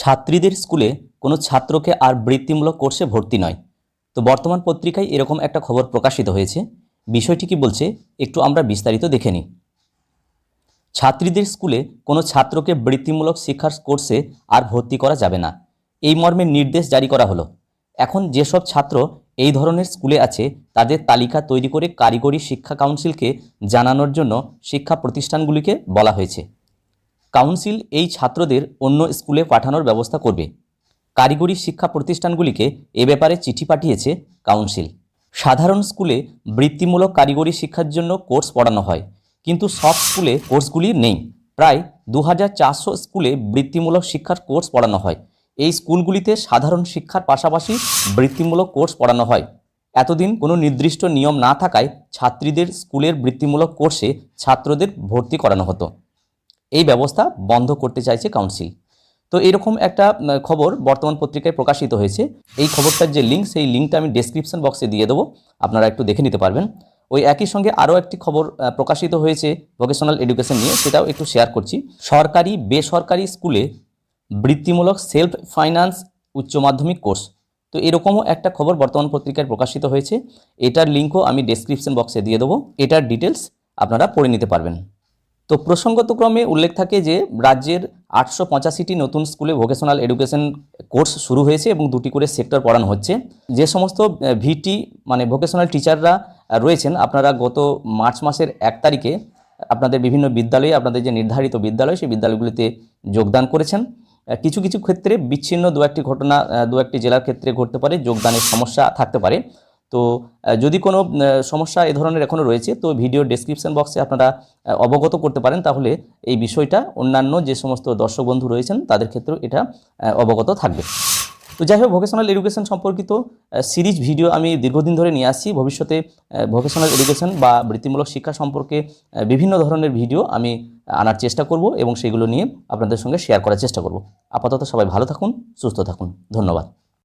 ছাত্রীদের স্কুলে কোনো ছাত্রকে আর বৃত্তিমূলক কোর্সে ভর্তি নয়। তো বর্তমান পত্রিকায় এরকম একটা খবর প্রকাশিত হয়েছে। বিষয়টি কি বলছে, একটু আমরা বিস্তারিত দেখে নিই। ছাত্রীদের স্কুলে কোনো ছাত্রকে বৃত্তিমূলক শিক্ষার কোর্সে আর ভর্তি করা যাবে না। এই মর্মে নির্দেশ জারি করা হলো। এখন যেসব ছাত্র এই ধরনের স্কুলে আছে, তাদের তালিকা তৈরি করে কারিগরি শিক্ষা কাউন্সিলকে জানানোর জন্য শিক্ষা প্রতিষ্ঠানগুলিকে বলা হয়েছে। কাউন্সিল এই ছাত্রদের অন্য স্কুলে পাঠানোর ব্যবস্থা করবে। কারিগরি শিক্ষা প্রতিষ্ঠানগুলিকে এ ব্যাপারে চিঠি পাঠিয়েছে কাউন্সিল। সাধারণ স্কুলে বৃত্তিমূলক কারিগরি শিক্ষার জন্য কোর্স পড়ানো হয়, কিন্তু সব স্কুলে কোর্সগুলি নেই। প্রায় দু হাজার চারশো স্কুলে বৃত্তিমূলক শিক্ষার কোর্স পড়ানো হয়। এই স্কুলগুলিতে সাধারণ শিক্ষার পাশাপাশি বৃত্তিমূলক কোর্স পড়ানো হয়। এতদিন কোনো নির্দিষ্ট নিয়ম না থাকায় ছাত্রীদের স্কুলের বৃত্তিমূলক কোর্সে ছাত্রদের ভর্তি করানো হতো। এই ব্যবস্থা বন্ধ করতে চাইছে কাউন্সিল তো এরকম একটা খবর বর্তমান পত্রিকায় প্রকাশিত হয়েছে। এই খবরটার যে লিঙ্ক সেই লিঙ্কটা আমি ডেসক্রিপশন বক্সে দিয়ে দেবো। আপনারা একটু দেখে নিতে পারবেন। ওই একই সঙ্গে আরও একটি খবর প্রকাশিত হয়েছে ভোকেশনাল এডুকেশন নিয়ে, সেটাও একটু শেয়ার করছি। সরকারি, বেসরকারি স্কুলে বৃত্তিমূলক সেলফ ফাইন্যান্স উচ্চ মাধ্যমিক কোর্স তো এরকমও একটা খবর বর্তমান পত্রিকায় প্রকাশিত হয়েছে। এটার লিঙ্কও আমি ডেসক্রিপশন বক্সে দিয়ে দেবো। এটার ডিটেলস আপনারা পড়ে নিতে পারবেন। তো প্রসঙ্গত ক্রমে উল্লেখ থাকে যে রাজ্যের আটশো পঁচাশিটি নতুন স্কুলে ভোকেশনাল এডুকেশন কোর্স শুরু হয়েছে এবং দুটি করে সেক্টর পড়ানো হচ্ছে। যে সমস্ত ভিটি মানে ভোকেশনাল টিচাররা রয়েছেন, আপনারা গত মার্চ মাসের এক তারিখে আপনাদের বিভিন্ন বিদ্যালয়ে, আপনাদের যে নির্ধারিত বিদ্যালয়, সেই বিদ্যালয়গুলিতে যোগদান করেছেন। কিছু কিছু ক্ষেত্রে বিচ্ছিন্ন দু একটি ঘটনা দু একটি জেলার ক্ষেত্রে ঘটতে পারে, যোগদানের সমস্যা থাকতে পারে। তো যদি কোনো সমস্যা এ ধরনের এখনও রয়েছে, তো ভিডিও ডেসক্রিপশন বক্সে আপনারা অবগত করতে পারেন। তাহলে এই বিষয়টা অন্যান্য যে সমস্ত দর্শক বন্ধু রয়েছেন, তাদের ক্ষেত্রেও এটা অবগত থাকবে। তো যাই হোক ভোকেশনাল এডুকেশন সম্পর্কিত সিরিজ ভিডিও আমি দীর্ঘদিন ধরে নিয়ে আসছি। ভবিষ্যতে ভোকেশনাল এডুকেশন বা বৃত্তিমূলক শিক্ষা সম্পর্কে বিভিন্ন ধরনের ভিডিও আমি আনার চেষ্টা করব এবং সেগুলো নিয়ে আপনাদের সঙ্গে শেয়ার করার চেষ্টা করব। আপাতত সবাই ভালো থাকুন, সুস্থ থাকুন। ধন্যবাদ।